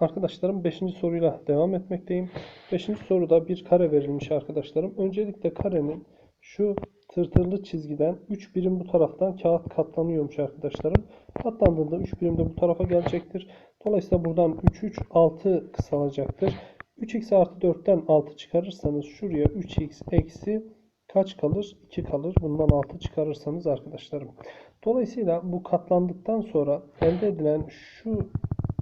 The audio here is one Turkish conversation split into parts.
Arkadaşlarım 5. soruyla devam etmekteyim. 5. soruda bir kare verilmiş arkadaşlarım. Öncelikle karenin şu tırtırlı çizgiden 3 birim bu taraftan kağıt katlanıyormuş arkadaşlarım. Katlandığında 3 birim de bu tarafa gelecektir. Dolayısıyla buradan 3 3 6 kısalacaktır. 3x artı 4'ten 6 çıkarırsanız şuraya 3x eksi kaç kalır? 2 kalır. Bundan 6 çıkarırsanız arkadaşlarım. Dolayısıyla bu katlandıktan sonra elde edilen şu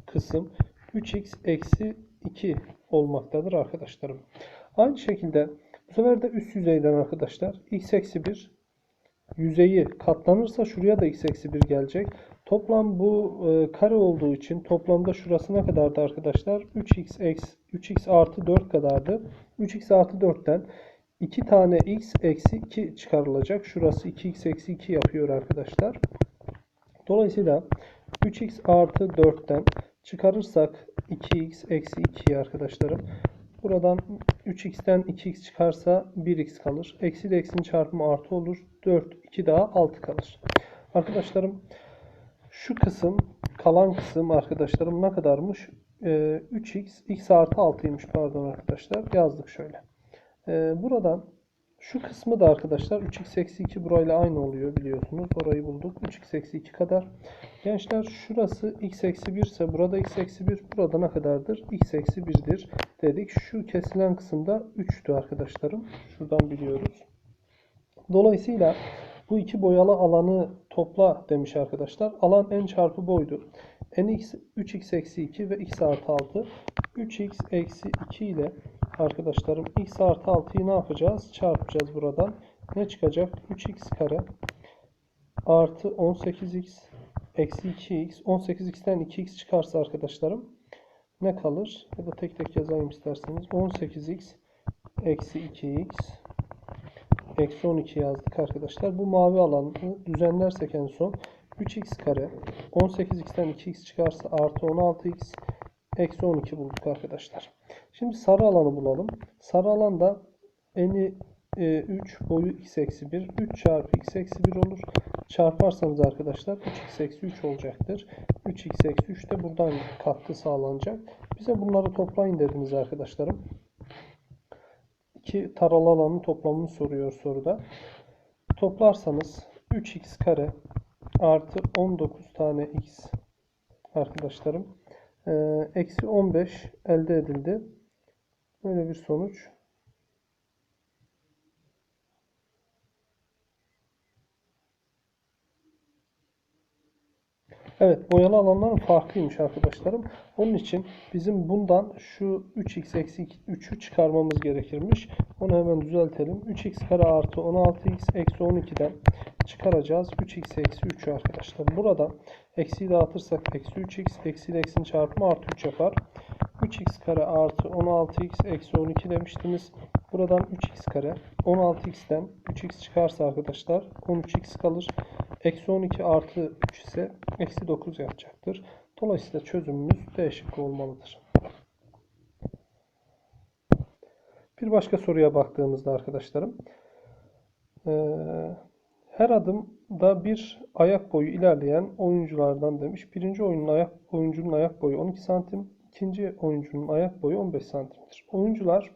kısım 3x eksi 2 olmaktadır arkadaşlarım. Aynı şekilde bu sefer de üst yüzeyden arkadaşlar x eksi 1 yüzeyi katlanırsa şuraya da x eksi 1 gelecek. Toplam bu e, kare olduğu için toplamda şurası ne kadardı arkadaşlar? 3x eksi 3x artı 4 kadardı. 3x artı 4'ten 2 tane x eksi 2 çıkarılacak. Şurası 2x eksi 2 yapıyor arkadaşlar. Dolayısıyla 3x artı 4'ten çıkarırsak 2x eksi 2 arkadaşlarım. Buradan 3x'ten 2x çıkarsa 1x kalır. Eksi ile eksinin çarpımı artı olur. 4, 2 daha 6 kalır. Arkadaşlarım şu kısım kalan kısım arkadaşlarım ne kadarmış? Ee, 3x x artı 6'ymış pardon arkadaşlar. Yazdık şöyle. Ee, buradan şu kısmı da arkadaşlar 3x eksi 2 burayla aynı oluyor biliyorsunuz. Orayı bulduk. 3x eksi 2 kadar. Gençler şurası x eksi 1 ise burada x eksi 1 burada ne kadardır? x eksi 1'dir dedik. Şu kesilen kısımda 3'tü arkadaşlarım. Şuradan biliyoruz. Dolayısıyla bu iki boyalı alanı topla demiş arkadaşlar. Alan n çarpı boydu. nx 3x eksi 2 ve x artı 6. 3x eksi 2 ile arkadaşlarım x artı 6'yı ne yapacağız? Çarpacağız buradan. Ne çıkacak? 3x kare artı 18x eksi 2x. 18x'ten 2x çıkarsa arkadaşlarım ne kalır? Ya da tek tek yazayım isterseniz. 18x eksi 2x eksi 12 yazdık arkadaşlar. Bu mavi alanı düzenlersek en son 3x kare 18x'ten 2x çıkarsa artı 16x eksi 12 bulduk arkadaşlar. Şimdi sarı alanı bulalım. Sarı alanda eni e, 3 boyu x eksi 1 3 çarpı x eksi 1 olur. Çarparsanız arkadaşlar 3x eksi 3 olacaktır. 3x eksi 3 de buradan katkı sağlanacak. Bize bunları toplayın dediniz arkadaşlarım. İki taralı alanın toplamını soruyor soruda. Toplarsanız 3x kare artı 19 tane x arkadaşlarım e, eksi 15 elde edildi. Böyle bir sonuç. Evet boyalı alanların farklıymış arkadaşlarım. Onun için bizim bundan şu 3x eksi 3'ü çıkarmamız gerekirmiş. Onu hemen düzeltelim. 3x kare artı 16x eksi 12'den çıkaracağız. 3x eksi 3'ü arkadaşlar. Burada eksiyi dağıtırsak eksi 3x eksi eksinin çarpımı artı 3 yapar. 3x kare artı 16x eksi 12 demiştiniz. Buradan 3x kare 16x'ten 3x çıkarsa arkadaşlar 13x kalır. Eksi 12 artı 3 ise eksi 9 yapacaktır. Dolayısıyla çözümümüz D şıkkı olmalıdır. Bir başka soruya baktığımızda arkadaşlarım her adımda bir ayak boyu ilerleyen oyunculardan demiş. Birinci oyunun ayak, oyuncunun ayak boyu 12 santim, ikinci oyuncunun ayak boyu 15 santimdir. Oyuncular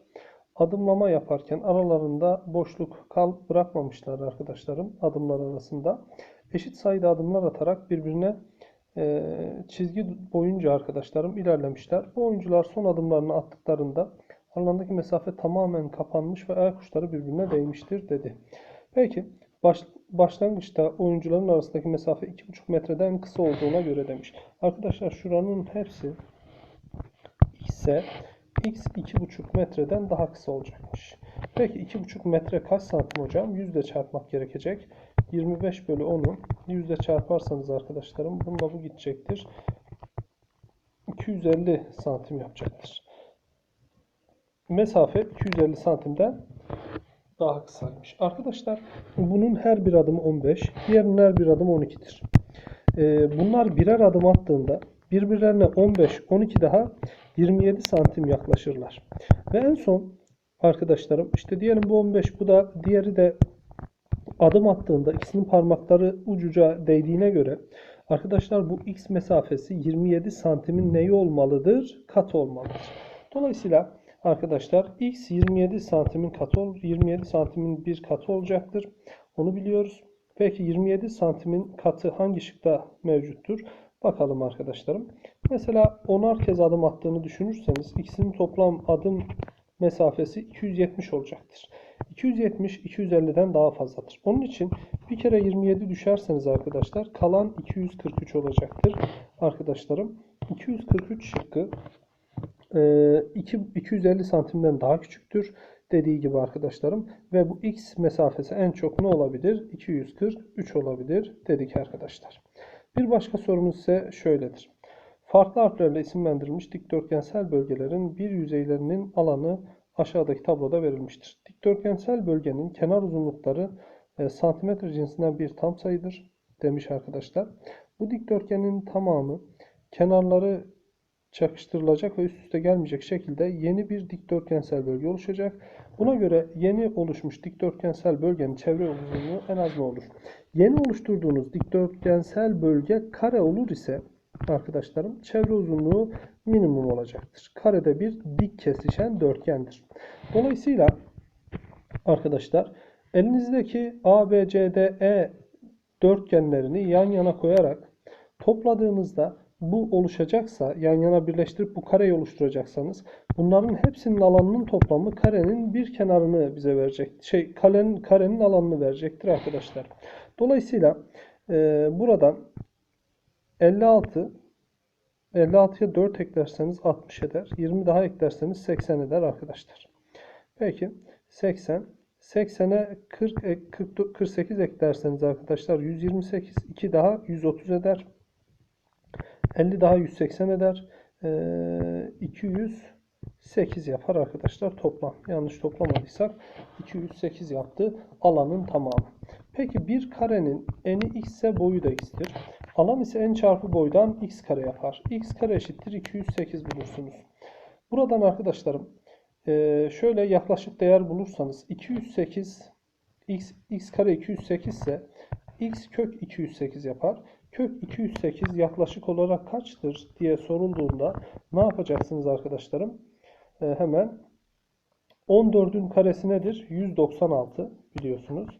adımlama yaparken aralarında boşluk kal bırakmamışlar arkadaşlarım adımlar arasında. Eşit sayıda adımlar atarak birbirine e, çizgi boyunca arkadaşlarım ilerlemişler. Bu oyuncular son adımlarını attıklarında aralarındaki mesafe tamamen kapanmış ve ayak uçları birbirine değmiştir dedi. Peki baş, başlangıçta oyuncuların arasındaki mesafe 2,5 metreden kısa olduğuna göre demiş. Arkadaşlar şuranın hepsi ise x 2,5 metreden daha kısa olacakmış. Peki 2,5 metre kaç santim hocam? Yüzde çarpmak gerekecek. 25 bölü 10'u yüzde çarparsanız arkadaşlarım bununla bu gidecektir. 250 santim yapacaktır. Mesafe 250 santimden daha kısaymış. Arkadaşlar bunun her bir adımı 15, diğerinin her bir adımı 12'dir. Ee, bunlar birer adım attığında birbirlerine 15, 12 daha 27 santim yaklaşırlar. Ve en son arkadaşlarım işte diyelim bu 15 bu da diğeri de adım attığında ikisinin parmakları ucuca değdiğine göre Arkadaşlar bu x mesafesi 27 santimin neyi olmalıdır? Katı olmalıdır. Dolayısıyla arkadaşlar x 27 santimin katı ol 27 santimin bir katı olacaktır. Onu biliyoruz. Peki 27 santimin katı hangi şıkta mevcuttur? Bakalım arkadaşlarım. Mesela 10'ar kez adım attığını düşünürseniz x'in toplam adım mesafesi 270 olacaktır. 270 250'den daha fazladır. Onun için bir kere 27 düşerseniz arkadaşlar kalan 243 olacaktır. Arkadaşlarım 243 şıkkı e, 2, 250 santimden daha küçüktür dediği gibi arkadaşlarım ve bu x mesafesi en çok ne olabilir? 243 olabilir dedik arkadaşlar. Bir başka sorumuz ise şöyledir. Farklı harflerle isimlendirilmiş dikdörtgensel bölgelerin bir yüzeylerinin alanı aşağıdaki tabloda verilmiştir. Dikdörtgensel bölgenin kenar uzunlukları e, santimetre cinsinden bir tam sayıdır demiş arkadaşlar. Bu dikdörtgenin tamamı kenarları çakıştırılacak ve üst üste gelmeyecek şekilde yeni bir dikdörtgensel bölge oluşacak. Buna göre yeni oluşmuş dikdörtgensel bölgenin çevre uzunluğu en az ne olur? Yeni oluşturduğunuz dikdörtgensel bölge kare olur ise arkadaşlarım çevre uzunluğu minimum olacaktır. Karede bir dik kesişen dörtgendir. Dolayısıyla arkadaşlar elinizdeki A, B, C, D, E dörtgenlerini yan yana koyarak topladığınızda bu oluşacaksa yan yana birleştirip bu kareyi oluşturacaksanız bunların hepsinin alanının toplamı karenin bir kenarını bize verecek. Şey karenin, karenin alanını verecektir arkadaşlar. Dolayısıyla e, buradan 56 56'ya 4 eklerseniz 60 eder. 20 daha eklerseniz 80 eder arkadaşlar. Peki 80 80'e 40, 40 48 eklerseniz arkadaşlar 128 2 daha 130 eder. 50 daha 180 eder. Ee, 208 yapar arkadaşlar toplam. Yanlış toplamadıysak 208 yaptı alanın tamamı. Peki bir karenin eni x ise boyu da x'tir. Alan ise n çarpı boydan x kare yapar. x kare eşittir 208 bulursunuz. Buradan arkadaşlarım e, şöyle yaklaşık değer bulursanız 208 x, x kare 208 ise x kök 208 yapar. Kök 208 yaklaşık olarak kaçtır diye sorulduğunda ne yapacaksınız arkadaşlarım? E, hemen 14'ün karesi nedir? 196 biliyorsunuz.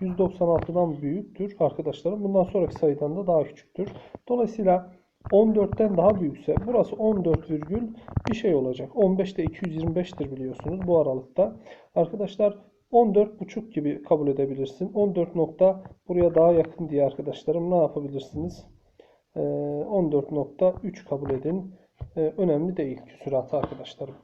196'dan büyüktür arkadaşlarım. Bundan sonraki sayıdan da daha küçüktür. Dolayısıyla 14'ten daha büyükse burası 14 virgül bir şey olacak. 15'te 225'tir biliyorsunuz bu aralıkta. Arkadaşlar 14,5 gibi kabul edebilirsin. 14 nokta buraya daha yakın diye arkadaşlarım ne yapabilirsiniz? Ee, 14.3 kabul edin. Ee, önemli değil küsuratı arkadaşlarım.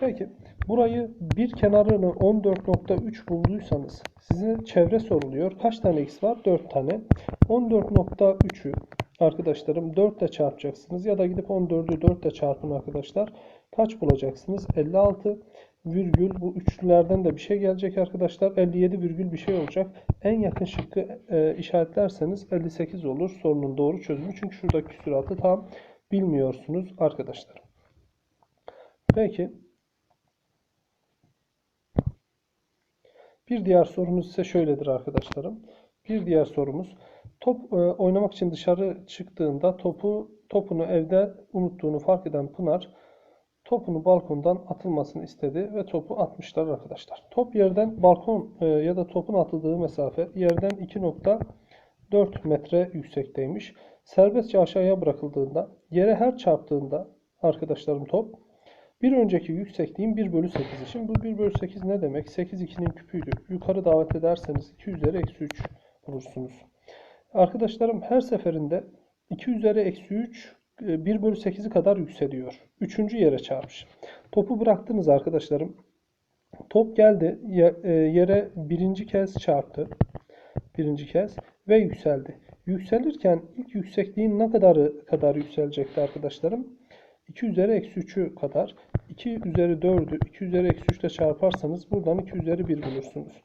Peki burayı bir kenarını 14.3 bulduysanız size çevre soruluyor. Kaç tane x var? 4 tane. 14.3'ü arkadaşlarım 4 ile çarpacaksınız ya da gidip 14'ü 4 ile çarpın arkadaşlar. Kaç bulacaksınız? 56 virgül bu üçlülerden de bir şey gelecek arkadaşlar. 57 virgül bir şey olacak. En yakın şıkkı e, işaretlerseniz 58 olur sorunun doğru çözümü. Çünkü şuradaki küsuratı tam bilmiyorsunuz arkadaşlar. Peki. Bir diğer sorumuz ise şöyledir arkadaşlarım. Bir diğer sorumuz. Top e, oynamak için dışarı çıktığında topu topunu evde unuttuğunu fark eden Pınar topunu balkondan atılmasını istedi ve topu atmışlar arkadaşlar. Top yerden balkon e, ya da topun atıldığı mesafe yerden 2.4 metre yüksekteymiş. Serbestçe aşağıya bırakıldığında yere her çarptığında arkadaşlarım top bir önceki yüksekliğin 1 bölü 8'i. Şimdi bu 1 bölü 8 ne demek? 8 2'nin küpüydü. Yukarı davet ederseniz 2 üzeri eksi 3 bulursunuz. Arkadaşlarım her seferinde 2 üzeri eksi 3 1 bölü 8'i kadar yükseliyor. Üçüncü yere çarpmış. Topu bıraktınız arkadaşlarım. Top geldi e, yere birinci kez çarptı. Birinci kez ve yükseldi. Yükselirken ilk yüksekliğin ne kadarı kadar yükselecekti arkadaşlarım? 2 üzeri eksi 3'ü kadar. 2 üzeri 4'ü 2 üzeri eksi 3 ile çarparsanız buradan 2 üzeri 1 bulursunuz.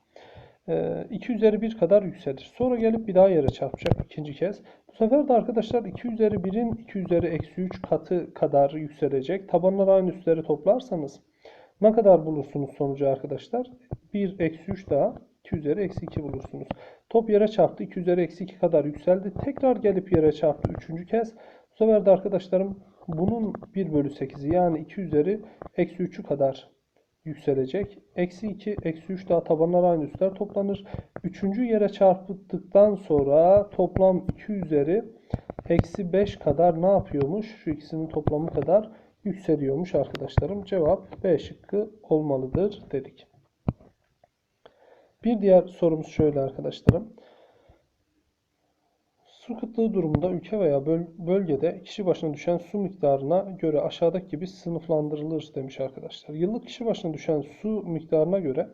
2 üzeri 1 kadar yükselir. Sonra gelip bir daha yere çarpacak ikinci kez. Bu sefer de arkadaşlar 2 üzeri 1'in 2 üzeri eksi 3 katı kadar yükselecek. Tabanları aynı üstleri toplarsanız ne kadar bulursunuz sonucu arkadaşlar? 1 eksi 3 daha 2 2 üzeri eksi 2 bulursunuz. Top yere çarptı. 2 üzeri eksi 2 kadar yükseldi. Tekrar gelip yere çarptı. Üçüncü kez. Bu sefer de arkadaşlarım bunun 1 bölü 8'i yani 2 üzeri eksi 3'ü kadar yükselecek. Eksi 2, eksi 3 daha tabanlar aynı üstler toplanır. Üçüncü yere çarptıktan sonra toplam 2 üzeri eksi 5 kadar ne yapıyormuş? Şu ikisinin toplamı kadar yükseliyormuş arkadaşlarım. Cevap B şıkkı olmalıdır dedik. Bir diğer sorumuz şöyle arkadaşlarım. Su kıtlığı durumunda ülke veya böl- bölgede kişi başına düşen su miktarına göre aşağıdaki gibi sınıflandırılır demiş arkadaşlar. Yıllık kişi başına düşen su miktarına göre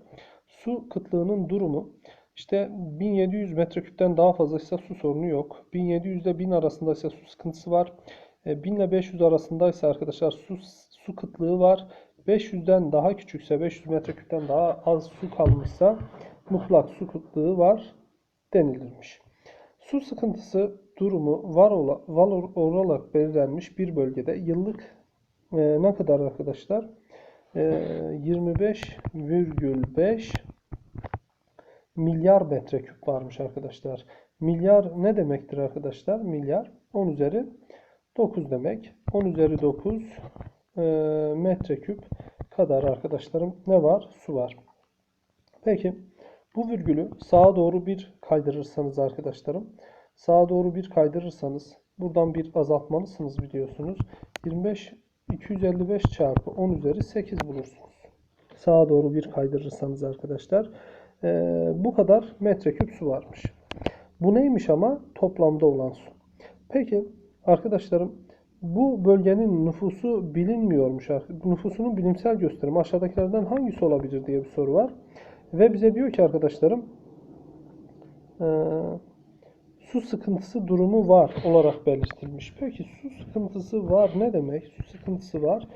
su kıtlığının durumu işte 1700 metreküpten daha fazlaysa su sorunu yok. 1700 ile 1000 arasındaysa su sıkıntısı var. E, 1000 ile 500 arasındaysa arkadaşlar su, su kıtlığı var. 500'den daha küçükse 500 metreküpten daha az su kalmışsa mutlak su kıtlığı var denilirmiş. Su sıkıntısı durumu var, ola, var olarak belirlenmiş bir bölgede yıllık e, ne kadar arkadaşlar? E, 25,5 milyar metreküp varmış arkadaşlar. Milyar ne demektir arkadaşlar? Milyar 10 üzeri 9 demek. 10 üzeri 9 e, metreküp kadar arkadaşlarım ne var? Su var. Peki bu virgülü sağa doğru bir kaydırırsanız arkadaşlarım sağa doğru bir kaydırırsanız buradan bir azaltmalısınız biliyorsunuz. 25 255 çarpı 10 üzeri 8 bulursunuz. Sağa doğru bir kaydırırsanız arkadaşlar ee, bu kadar metreküp su varmış. Bu neymiş ama? Toplamda olan su. Peki arkadaşlarım bu bölgenin nüfusu bilinmiyormuş. Nüfusunun bilimsel gösterimi aşağıdakilerden hangisi olabilir diye bir soru var. Ve bize diyor ki arkadaşlarım ee, su sıkıntısı durumu var olarak belirtilmiş. Peki su sıkıntısı var ne demek? Su sıkıntısı var.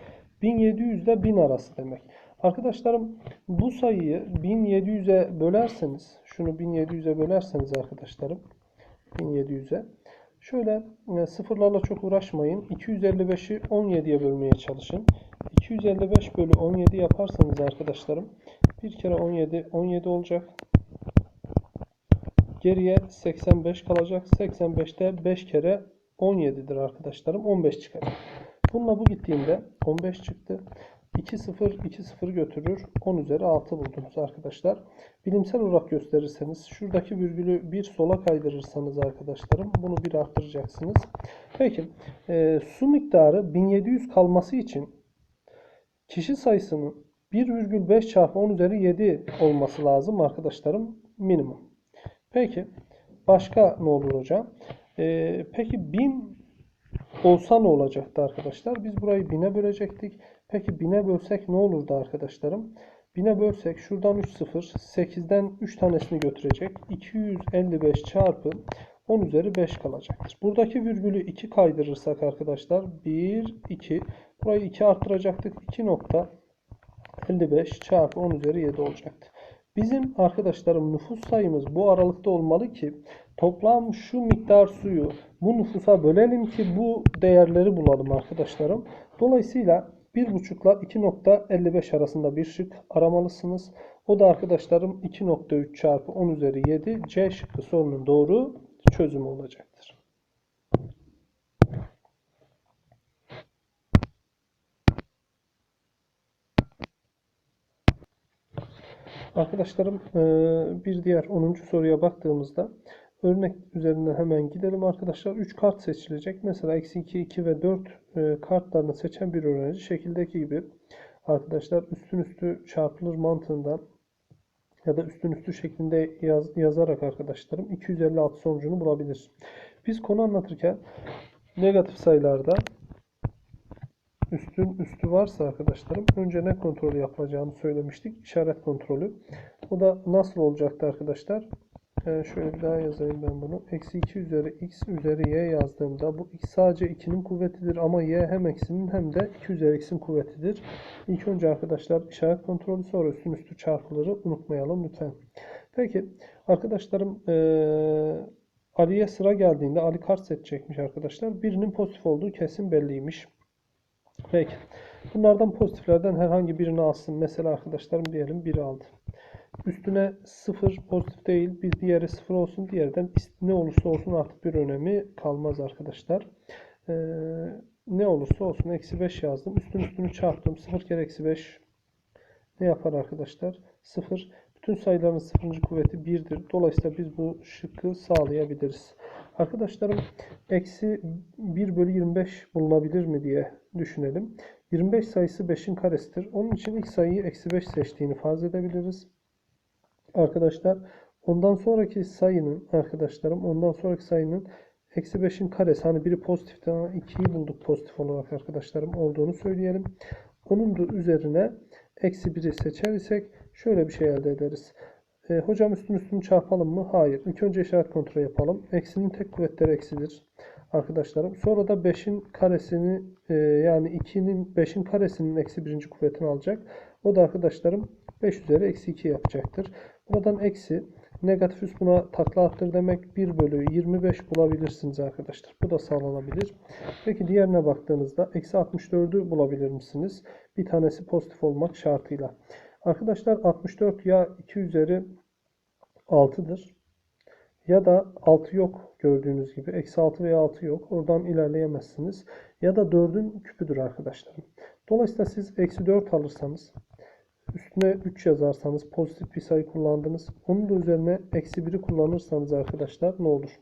1700 ile 1000 arası demek. Arkadaşlarım bu sayıyı 1700'e bölerseniz, şunu 1700'e bölerseniz arkadaşlarım, 1700'e şöyle e, sıfırlarla çok uğraşmayın. 255'i 17'ye bölmeye çalışın. 255 bölü 17 yaparsanız arkadaşlarım bir kere 17 17 olacak. Geriye 85 kalacak. 85'te 5 kere 17'dir arkadaşlarım. 15 çıkar. Bununla bu gittiğinde 15 çıktı. 2 0 2 0 götürür. 10 üzeri 6 buldunuz arkadaşlar. Bilimsel olarak gösterirseniz şuradaki virgülü bir sola kaydırırsanız arkadaşlarım bunu bir arttıracaksınız. Peki e, su miktarı 1700 kalması için kişi sayısının 1,5 çarpı 10 üzeri 7 olması lazım arkadaşlarım minimum. Peki başka ne olur hocam? E, peki 1000 olsa ne olacaktı arkadaşlar? Biz burayı 1000'e bölecektik. Peki 1000'e bölsek ne olurdu arkadaşlarım? 1000'e bölsek şuradan 3 0, 8'den 3 tanesini götürecek. 255 çarpı 10 üzeri 5 kalacaktır. Buradaki virgülü 2 kaydırırsak arkadaşlar 1, 2. Burayı 2 arttıracaktık. 2.55 çarpı 10 üzeri 7 olacaktı. Bizim arkadaşlarım nüfus sayımız bu aralıkta olmalı ki toplam şu miktar suyu bu nüfusa bölelim ki bu değerleri bulalım arkadaşlarım. Dolayısıyla 1.5 ile 2.55 arasında bir şık aramalısınız. O da arkadaşlarım 2.3 çarpı 10 üzeri 7 C şıkkı sorunun doğru çözümü olacaktır. Arkadaşlarım bir diğer 10. soruya baktığımızda örnek üzerinden hemen gidelim arkadaşlar. 3 kart seçilecek. Mesela eksi 2, 2 ve 4 kartlarını seçen bir öğrenci şekildeki gibi arkadaşlar üstün üstü çarpılır mantığından ya da üstün üstü şeklinde yaz, yazarak arkadaşlarım 256 sonucunu bulabilir. Biz konu anlatırken negatif sayılarda üstün üstü varsa arkadaşlarım önce ne kontrolü yapılacağını söylemiştik. İşaret kontrolü. O da nasıl olacaktı arkadaşlar? Şöyle bir daha yazayım ben bunu. Eksi 2 üzeri x üzeri y yazdığımda bu x sadece 2'nin kuvvetidir ama y hem eksinin hem de 2 üzeri x'in kuvvetidir. İlk önce arkadaşlar işaret kontrolü sonra üstün üstü çarpıları unutmayalım lütfen. Peki arkadaşlarım ee, Ali'ye sıra geldiğinde Ali kart seçecekmiş arkadaşlar. Birinin pozitif olduğu kesin belliymiş. Peki. Bunlardan pozitiflerden herhangi birini alsın. Mesela arkadaşlarım diyelim 1 aldı. Üstüne 0 pozitif değil. Bir diğeri 0 olsun. Diğerden ne olursa olsun artık bir önemi kalmaz arkadaşlar. Ee, ne olursa olsun eksi 5 yazdım. Üstün üstünü çarptım. 0 kere eksi 5 ne yapar arkadaşlar? 0. Bütün sayıların sıfırıncı kuvveti 1'dir. Dolayısıyla biz bu şıkkı sağlayabiliriz. Arkadaşlarım eksi 1 bölü 25 bulunabilir mi diye düşünelim. 25 sayısı 5'in karesidir. Onun için ilk sayıyı eksi 5 seçtiğini farz edebiliriz. Arkadaşlar ondan sonraki sayının arkadaşlarım ondan sonraki sayının eksi 5'in karesi hani biri pozitifti ama 2'yi bulduk pozitif olarak arkadaşlarım olduğunu söyleyelim. Onun da üzerine eksi 1'i seçer isek şöyle bir şey elde ederiz. E, hocam üstün üstünü çarpalım mı? Hayır. İlk önce işaret kontrolü yapalım. Eksinin tek kuvvetleri eksidir. Arkadaşlarım. Sonra da 5'in karesini e, yani 2'nin 5'in karesinin eksi birinci kuvvetini alacak. O da arkadaşlarım 5 üzeri eksi 2 yapacaktır. Buradan eksi negatif üst buna takla attır demek 1 bölü 25 bulabilirsiniz arkadaşlar. Bu da sağlanabilir. Peki diğerine baktığınızda eksi 64'ü bulabilir misiniz? Bir tanesi pozitif olmak şartıyla. Arkadaşlar 64 ya 2 üzeri 6'dır. Ya da 6 yok gördüğünüz gibi. Eksi 6 veya 6 yok. Oradan ilerleyemezsiniz. Ya da 4'ün küpüdür arkadaşlarım. Dolayısıyla siz eksi 4 alırsanız üstüne 3 yazarsanız pozitif bir sayı kullandınız. Onun da üzerine eksi 1'i kullanırsanız arkadaşlar ne olur?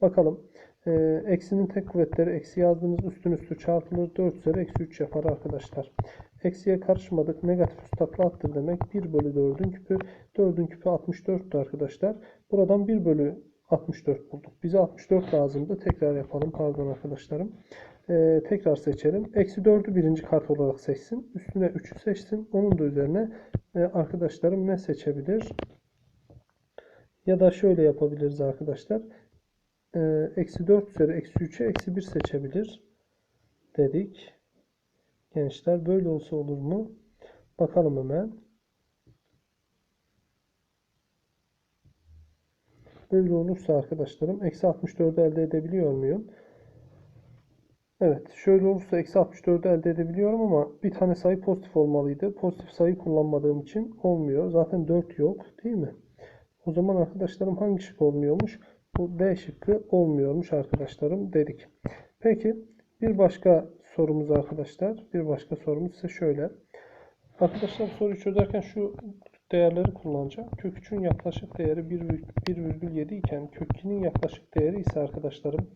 Bakalım. Ee, eksinin tek kuvvetleri eksi yazdığınız üstün üstü çarpılır. 4 üzeri eksi 3 yapar arkadaşlar. Eksiye karışmadık. Negatif üst attır demek. 1 bölü 4'ün küpü. 4'ün küpü 64'tü arkadaşlar. Buradan 1 bölü 64 bulduk. Bize 64 lazımdı. Tekrar yapalım. Pardon arkadaşlarım. Ee, tekrar seçelim. Eksi 4'ü birinci kart olarak seçsin. Üstüne 3'ü seçsin. Onun da üzerine e, arkadaşlarım ne seçebilir? Ya da şöyle yapabiliriz arkadaşlar. Ee, Eksi 4 üzeri eksi 3'e eksi 1 seçebilir. Dedik. Gençler böyle olsa olur mu? Bakalım hemen. Böyle olursa arkadaşlarım eksi 64'ü elde edebiliyor muyum? Evet. Şöyle olursa eksi 64'ü elde edebiliyorum ama bir tane sayı pozitif olmalıydı. Pozitif sayı kullanmadığım için olmuyor. Zaten 4 yok değil mi? O zaman arkadaşlarım hangi şık olmuyormuş? Bu D şıkkı olmuyormuş arkadaşlarım dedik. Peki bir başka sorumuz arkadaşlar. Bir başka sorumuz ise şöyle. Arkadaşlar soruyu çözerken şu değerleri kullanacağım. Kök 3'ün yaklaşık değeri 1,7 iken kök 2'nin yaklaşık değeri ise arkadaşlarım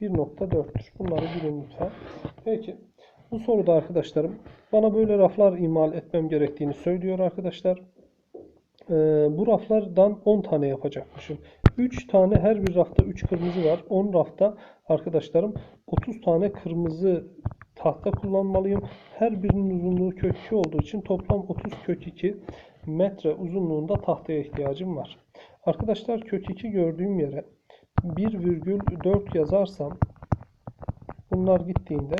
1.4'tür. Bunları bilin lütfen. Peki. Bu soruda arkadaşlarım bana böyle raflar imal etmem gerektiğini söylüyor arkadaşlar. Ee, bu raflardan 10 tane yapacakmışım. 3 tane her bir rafta 3 kırmızı var. 10 rafta arkadaşlarım 30 tane kırmızı tahta kullanmalıyım. Her birinin uzunluğu kök 2 olduğu için toplam 30 kök 2 metre uzunluğunda tahtaya ihtiyacım var. Arkadaşlar kök 2 gördüğüm yere 1,4 yazarsam bunlar gittiğinde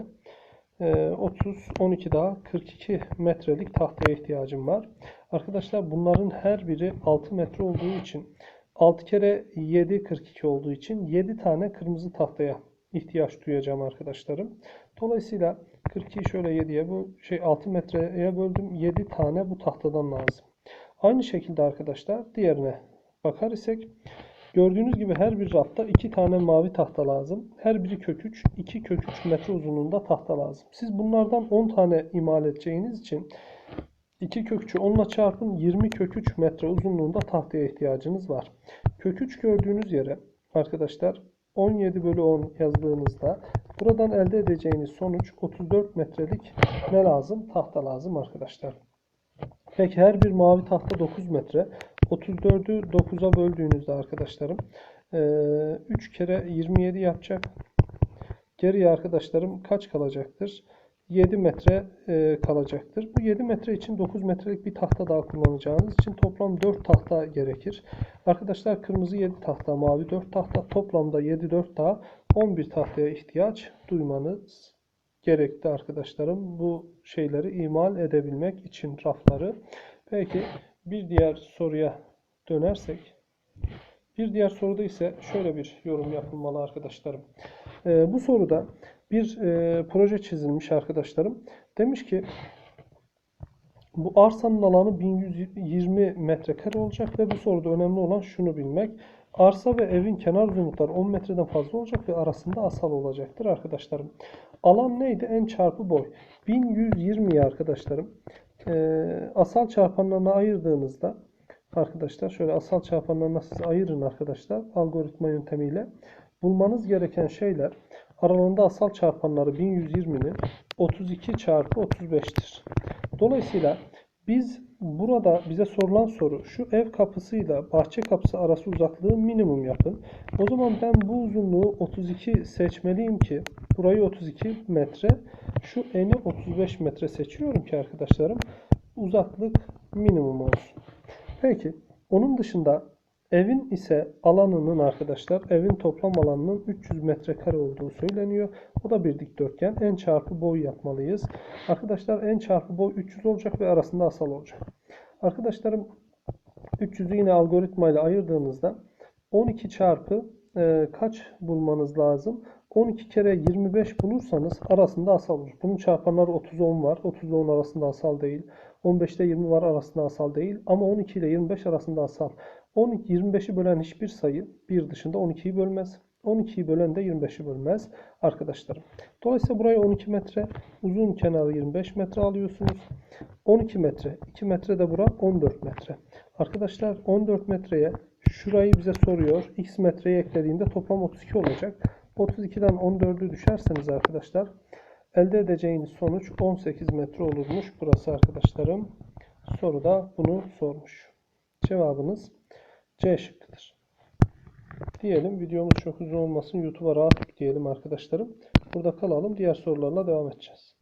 e, 30, 12 daha 42 metrelik tahtaya ihtiyacım var. Arkadaşlar bunların her biri 6 metre olduğu için 6 kere 7 42 olduğu için 7 tane kırmızı tahtaya ihtiyaç duyacağım arkadaşlarım. Dolayısıyla 42'yi şöyle 7'ye bu şey 6 metreye böldüm. 7 tane bu tahtadan lazım. Aynı şekilde arkadaşlar diğerine bakar isek gördüğünüz gibi her bir rafta 2 tane mavi tahta lazım. Her biri kök 3, 2 kök 3 metre uzunluğunda tahta lazım. Siz bunlardan 10 tane imal edeceğiniz için 2 kök 3'ü 10'la çarpın 20 kök 3 metre uzunluğunda tahtaya ihtiyacınız var. Kök 3 gördüğünüz yere arkadaşlar 17 bölü 10 yazdığınızda buradan elde edeceğiniz sonuç 34 metrelik ne lazım? Tahta lazım arkadaşlar. Peki her bir mavi tahta 9 metre. 34'ü 9'a böldüğünüzde arkadaşlarım 3 kere 27 yapacak. Geriye arkadaşlarım kaç kalacaktır? 7 metre e, kalacaktır. Bu 7 metre için 9 metrelik bir tahta daha kullanacağınız için toplam 4 tahta gerekir. Arkadaşlar kırmızı 7 tahta, mavi 4 tahta, toplamda 7 4 daha 11 tahtaya ihtiyaç duymanız gerekti arkadaşlarım. Bu şeyleri imal edebilmek için rafları. Peki bir diğer soruya dönersek. Bir diğer soruda ise şöyle bir yorum yapılmalı arkadaşlarım. Ee, bu soruda bir e, proje çizilmiş arkadaşlarım. Demiş ki Bu arsanın alanı 1120 metrekare olacak ve bu soruda önemli olan şunu bilmek. Arsa ve evin kenar uzunlukları 10 metreden fazla olacak ve arasında asal olacaktır arkadaşlarım. Alan neydi? En çarpı boy. 1120'yi arkadaşlarım eee, asal çarpanlarına ayırdığınızda arkadaşlar şöyle asal çarpanlarına siz ayırın arkadaşlar algoritma yöntemiyle. Bulmanız gereken şeyler aralarında asal çarpanları 1120'nin 32 çarpı 35'tir. Dolayısıyla biz burada bize sorulan soru şu ev kapısıyla bahçe kapısı arası uzaklığı minimum yapın. O zaman ben bu uzunluğu 32 seçmeliyim ki burayı 32 metre şu eni 35 metre seçiyorum ki arkadaşlarım uzaklık minimum olsun. Peki onun dışında evin ise alanının arkadaşlar evin toplam alanının 300 metrekare olduğu söyleniyor. O da bir dikdörtgen. En çarpı boy yapmalıyız. Arkadaşlar en çarpı boy 300 olacak ve arasında asal olacak. Arkadaşlarım 300'ü yine algoritma ile ayırdığınızda 12 çarpı e, kaç bulmanız lazım? 12 kere 25 bulursanız arasında asal olur. Bunun çarpanları 30 10 var. 30 ile 10 arasında asal değil. 15'te 20 var arasında asal değil. Ama 12 ile 25 arasında asal. 12 25'i bölen hiçbir sayı bir dışında 12'yi bölmez. 12'yi bölen de 25'i bölmez arkadaşlarım. Dolayısıyla buraya 12 metre, uzun kenarı 25 metre alıyorsunuz. 12 metre, 2 metre de bura 14 metre. Arkadaşlar 14 metreye şurayı bize soruyor. X metreyi eklediğinde toplam 32 olacak. 32'den 14'ü düşerseniz arkadaşlar elde edeceğiniz sonuç 18 metre olurmuş burası arkadaşlarım. Soruda bunu sormuş. Cevabınız C şıkkıdır. Diyelim videomuz çok uzun olmasın. YouTube'a rahat diyelim arkadaşlarım. Burada kalalım. Diğer sorularla devam edeceğiz.